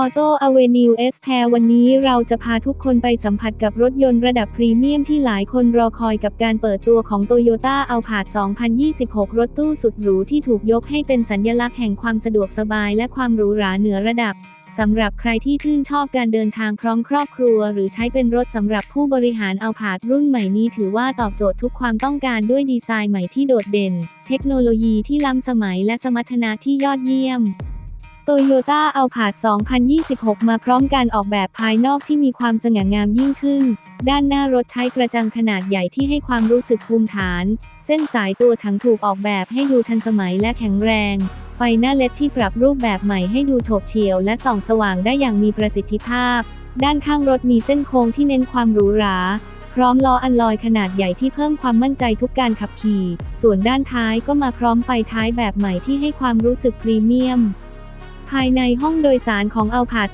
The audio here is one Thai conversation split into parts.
Auto Avenue S p a i r วันนี้เราจะพาทุกคนไปสัมผัสกับรถยนต์ระดับพรีเมียมที่หลายคนรอคอยกับการเปิดตัวของ Toyota Alphard 2026 รถตู้สุดหรูที่ถูกยกให้เป็นสัญญลักษณ์แห่งความสะดวกสบายและความหรูหราเหนือระดับสำหรับใครที่ชื่นชอบการเดินทางพร้อมครอบครัว หรือใช้เป็นรถสำหรับผู้บริหารเอาผาดรุ่นใหม่นี้ถือว่าตอบโจทย์ทุกความต้องการด้วยดีไซน์ใหม่ที่โดดเด่น เทคโนโลยีที่ล้ำสมัยและสมรรถนะที่ยอดเยี่ยม โตโยต้าเอาผาด 2026 มาพร้อมการออกแบบภายนอกที่มีความสง่างามยิ่งขึ้น ด้านหน้ารถใช้กระจังขนาดใหญ่ที่ให้ความรู้สึกภูมิฐาน เส้นสายตัวถังถูกออกแบบให้ดูทันสมัยและแข็งแรง ไฟหน้าเลดที่ปรับรูปแบบใหม่ให้ดูโฉบเฉี่ยวและส่องสว่างได้อย่างมีประสิทธิภาพ ด้านข้างรถมีเส้นโค้งที่เน้นความหรูหราพร้อมล้ออันลอยขนาดใหญ่ที่เพิ่มความมั่นใจทุกการขับขี่ ส่วนด้านท้ายก็มาพร้อมไฟท้ายแบบใหม่ที่ให้ความรู้สึกพรีเมียม ภายในห้องโดยสารของอัลพาด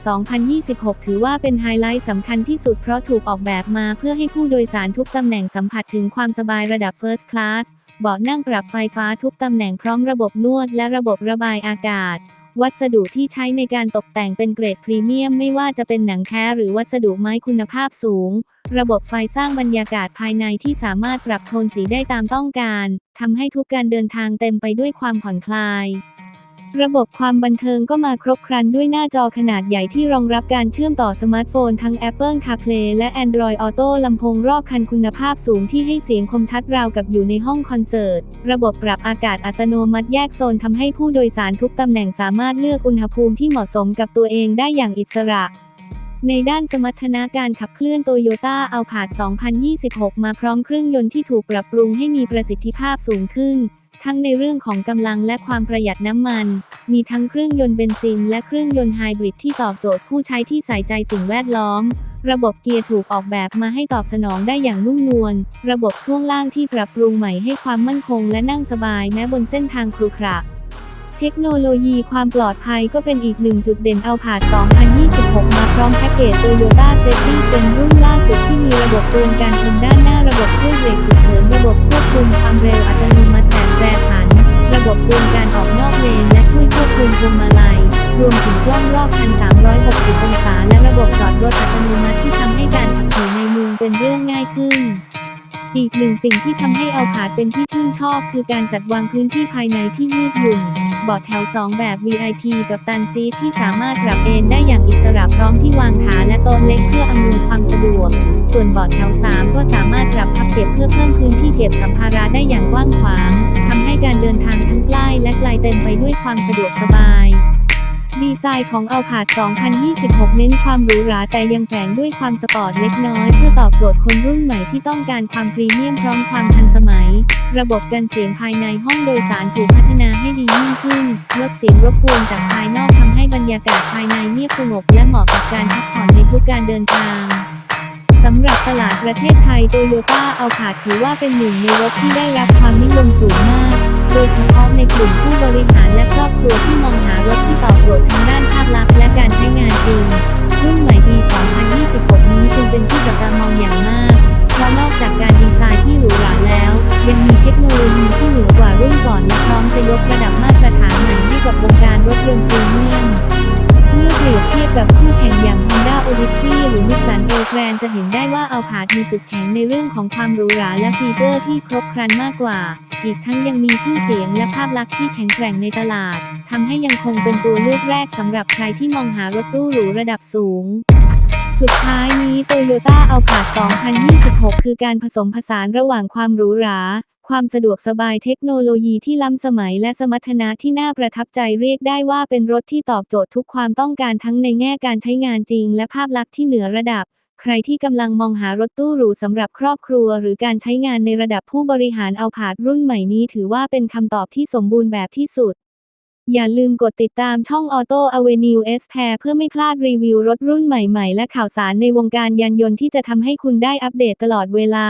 2026 ถือว่าเป็นไฮไลท์สำคัญที่สุดเพราะถูกออกแบบมาเพื่อให้ผู้โดยสารทุกตำแหน่งสัมผัสถึงความสบายระดับ First Class เบาะนั่งปรับไฟฟ้าทุกตำแหน่งพร้อมระบบนวดและระบบระบายอากาศ วัสดุที่ใช้ในการตกแต่งเป็นเกรดพรีเมียมไม่ว่าจะเป็นหนังแท้หรือวัสดุไม้คุณภาพสูง ระบบไฟสร้างบรรยากาศภายในที่สามารถปรับโทนสีได้ตามต้องการทำให้ทุกการเดินทางเต็มไปด้วยความผ่อนคลาย ระบบความบันเทิงก็มาครบครันด้วยหน้าจอขนาดใหญ่ที่รองรับการเชื่อมต่อสมาร์ทโฟนทั้ง Apple CarPlay และ Android Auto ลำโพงรอบคันคุณภาพสูงที่ให้เสียงคมชัดราวกับอยู่ในห้องคอนเสิร์ต ระบบปรับอากาศอัตโนมัติแยกโซนทำให้ผู้โดยสารทุกตำแหน่งสามารถเลือกอุณหภูมิที่เหมาะสมกับตัวเองได้อย่างอิสระในด้านสมรรถนะการขับเคลื่อนโตโยต้าเอาผาด 2026 มาพร้อมเครื่องยนต์ที่ถูกปรับปรุงให้มีประสิทธิภาพสูงขึ้น ทั้งในเรื่องของกำลังและความประหยัดน้ำมัน มีทั้งเครื่องยนต์เบนซิน และเครื่องยนต์ไฮบริดที่ตอบโจทย์ผู้ใช้ที่ใส่ใจสิ่งแวดล้อม ระบบเกียร์ถูกออกแบบมาให้ตอบสนองได้อย่างนุ่มนวล ระบบช่วงล่างที่ปรับปรุงใหม่ให้ความมั่นคงและนั่งสบายแม้บนเส้นทางครุขระเทคโนโลยีความปลอดภัยก็เป็นอีกหนึ่งจุดเด่นเอาผาด 2026 มาพร้อมแพ็กเกจ Toyota Safety Zen รุ่นล่าสุดที่มีระบบเตือนการชนด้านหน้าระบบช่วยเบรกฉุกเฉินระบบควบคุมความเร็วอัตโนมัติ รผัน ระบบเตือนการออกนอกเลนและช่วยควบคุมพวงมาลัย รวมถึงกล้องรอบคัน 360 องศา และระบบจอดรถอัตโนมัติที่ทำให้การขับขี่ในเมืองเป็นเรื่องง่ายขึ้นอีกหนึ่งสิ่งที่ทำให้เอาผาดเป็นที่ชื่นชอบ คือการจัดวางพื้นที่ภายในที่ยืดหยุ่น เบาะแถว 2 แบบ VIP กับตันซีทที่สามารถปรับเอนได้อย่างอิสระพร้อมที่วางขาและโต๊ะเล็กเพื่ออำนวยความสะดวก ส่วนเบาะแถว 3 ก็สามารถปรับพับเก็บเพื่อเพิ่มพื้นที่เก็บสัมภาระได้อย่างกว้างขวางทำให้การเดินทางทั้งใกล้และไกลเต็มไปด้วยความสะดวกสบาย ดีไซน์ของเอาผาด 2026 เน้นความหรูหราแต่ยังแฝงด้วยความสปอร์ตเล็กน้อย เพื่อตอบโจทย์คนรุ่นใหม่ที่ต้องการความพรีเมียมพร้อมความทันสมัย ระบบกันเสียงภายในห้องโดยสารถูกพัฒนาให้ดียิ่งขึ้น ลดเสียงรบกวนจากภายนอกทำให้บรรยากาศภายในเงียบสงบและเหมาะกับการพักผ่อนในทุกการเดินทางสำหรับตลาดประเทศไทยโตโยต้าเอาผาดถือว่าเป็นหนึ่งในรถที่ได้รับความนิยมสูงมาก โดยเฉพาะในกลุ่มผู้บริหารและครอบครัวที่ ยนต์พรีเมียม เมื่อเปรียบเทียบกับคู่แข่งอย่าง Honda Odyssey หรือ Nissan A-Grand จะเห็นได้ว่าเอาผาดมีจุดแข็งในเรื่องของความหรูหราและฟีเจอร์ที่ครบครันมากกว่า อีกทั้งยังมีชื่อเสียงและภาพลักษณ์ที่แข็งแกร่งในตลาดทำให้ยังคงเป็นตัวเลือกแรกสำหรับใครที่มองหารถตู้หรูระดับสูงสุดท้ายนี้ Toyota a l p a r 2026 คือการผสมผสานระหว่างความหรูหรา ความสะดวกสบายเทคโนโลยีที่ล้ำสมัยและสมรรถนะที่น่าประทับใจเรียกได้ว่าเป็นรถที่ตอบโจทย์ทุกความต้องการทั้งในแง่การใช้งานจริง และภาพลักษณ์ที่เหนือระดับ ใครที่กำลังมองหารถตู้หรูสำหรับครอบครัว หรือการใช้งานในระดับผู้บริหารเอาผาดรุ่นใหม่นี้ ถือว่าเป็นคำตอบที่สมบูรณ์แบบที่สุดอย่าลืมกดติดตามช่อง Auto Avenue S p a i r เพื่อไม่พลาดรีวิวรถรุ่นใหม่ๆ และข่าวสารในวงการยานยนต์ที่จะทำให้คุณได้อัปเดตตลอดเวลา